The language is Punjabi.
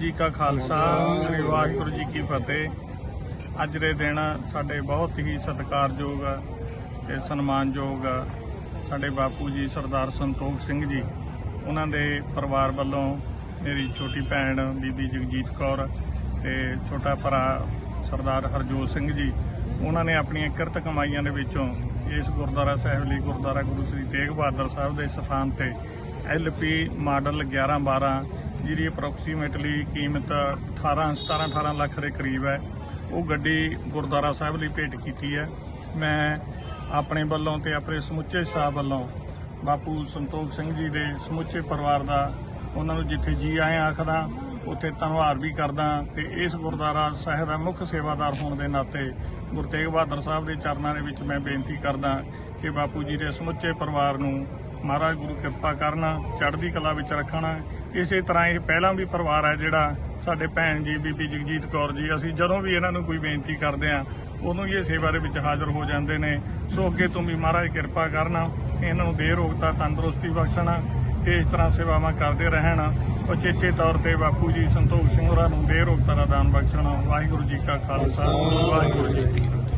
ਜੀ ਕਾ ਖਾਲਸਾ, ਸ੍ਰੀ ਵਾਹਿਗੁਰੂ ਜੀ ਕੀ ਫਤਿਹ। ਅੱਜ ਦੇ ਦਿਨ ਸਾਡੇ ਬਹੁਤ ਹੀ ਸਤਿਕਾਰਯੋਗ ਤੇ ਸਨਮਾਨਯੋਗ ਸਾਡੇ ਬਾਪੂ ਜੀ ਸਰਦਾਰ ਸੰਤੋਖ ਸਿੰਘ ਜੀ। ਉਹਨਾਂ ਦੇ ਪਰਿਵਾਰ ਵੱਲੋਂ ਮੇਰੀ ਛੋਟੀ ਭੈਣ ਬੀਬੀ ਜਗਜੀਤ ਕੌਰ ਤੇ ਛੋਟਾ ਭਰਾ ਸਰਦਾਰ ਹਰਜੋਤ ਸਿੰਘ ਜੀ, ਉਹਨਾਂ ਨੇ ਆਪਣੀਆਂ ਕਿਰਤ ਕਮਾਈਆਂ ਦੇ ਵਿੱਚੋਂ ਇਸ ਗੁਰਦੁਆਰਾ ਸਾਹਿਬ ਲਈ ਗੁਰਦੁਆਰਾ ਗੁਰੂ ਸ੍ਰੀ ਤੇਗ ਬਹਾਦਰ ਸਾਹਿਬ ਦੇ ਸਥਾਨ ਤੇ ਐਲਪੀ ਮਾਡਲ 11 12 ਜਿਹਦੀ ਅਪਰੋਕਸੀਮੇਟਲੀ ਕੀਮਤ 18 17 18 ਲੱਖ ਦੇ ਕਰੀਬ ਹੈ, ਉਹ ਗੱਡੀ ਗੁਰਦੁਆਰਾ ਸਾਹਿਬ ਲਈ ਭੇਟ ਕੀਤੀ ਹੈ। ਮੈਂ ਆਪਣੇ ਵੱਲੋਂ ਤੇ ਆਪਣੇ ਸਮੁੱਚੇ ਸਾਹਿਬ ਵੱਲੋਂ ਬਾਪੂ ਸੰਤੋਖ ਸਿੰਘ ਜੀ ਦੇ ਸਮੁੱਚੇ ਪਰਿਵਾਰ ਦਾ ਉਹਨਾਂ ਨੂੰ ਜਿੱਥੇ ਜੀ ਆਏ ਆਖਦਾ, ਉੱਥੇ ਧੰਨਵਾਦ ਵੀ ਕਰਦਾ ਤੇ ਇਸ ਗੁਰਦੁਆਰਾ ਸਾਹਿਬ ਦਾ ਮੁੱਖ ਸੇਵਾਦਾਰ ਹੋਣ ਦੇ ਨਾਤੇ ਗੁਰੂ ਤੇਗ ਬਹਾਦਰ ਸਾਹਿਬ ਦੇ ਚਰਨਾਂ ਦੇ ਵਿੱਚ ਮੈਂ ਬੇਨਤੀ ਕਰਦਾ ਕਿ ਬਾਪੂ ਜੀ ਦੇ ਸਮੁੱਚੇ ਪਰਿਵਾਰ ਨੂੰ ਮਹਾਰਾਜ ਗੁਰੂ ਕਿਰਪਾ ਕਰਨਾ, ਚੜ੍ਹਦੀ ਕਲਾ ਵਿੱਚ ਰੱਖਣਾ। ਇਸੇ ਤਰ੍ਹਾਂ ਇਹ ਪਹਿਲਾਂ ਵੀ ਪਰਿਵਾਰ ਹੈ ਜਿਹੜਾ ਸਾਡੇ ਭੈਣ ਜੀ, ਬੀਬੀ ਜਗਜੀਤ ਕੌਰ ਜੀ, ਅਸੀਂ ਜਦੋਂ ਵੀ ਇਹਨਾਂ ਨੂੰ ਕੋਈ ਬੇਨਤੀ ਕਰਦੇ ਆ ਉਦੋਂ ਹੀ ਇਹ ਸੇਵਾ ਦੇ ਵਿੱਚ ਹਾਜ਼ਰ ਹੋ ਜਾਂਦੇ ਨੇ। ਸੋ ਅੱਗੇ ਤੋਂ ਵੀ ਮਹਾਰਾਜ ਕਿਰਪਾ ਕਰਨਾ, ਇਹਨਾਂ ਨੂੰ ਦੇਰ ਤੰਦਰੁਸਤੀ ਬਖਸ਼ਣਾ ਤੇ ਇਸ ਤਰ੍ਹਾਂ ਸੇਵਾਵਾਂ ਕਰਦੇ ਰਹਿਣ। ਉਚੇਚੇ ਤੌਰ ਤੇ ਬਾਪੂ ਜੀ ਸੰਤੋਖ ਸਿੰਘ ਹੋਰਾਂ ਨੂੰ ਦੇਰ ਰੋਗਤਾ ਦਾ ਦਾਨ ਬਖਸ਼ਣਾ। ਵਾਹਿਗੁਰੂ ਜੀ ਕਾ ਖਾਲਸਾ, ਵਾਹਿਗੁਰੂ ਜੀ ਕੀ ਫਤਿਹ।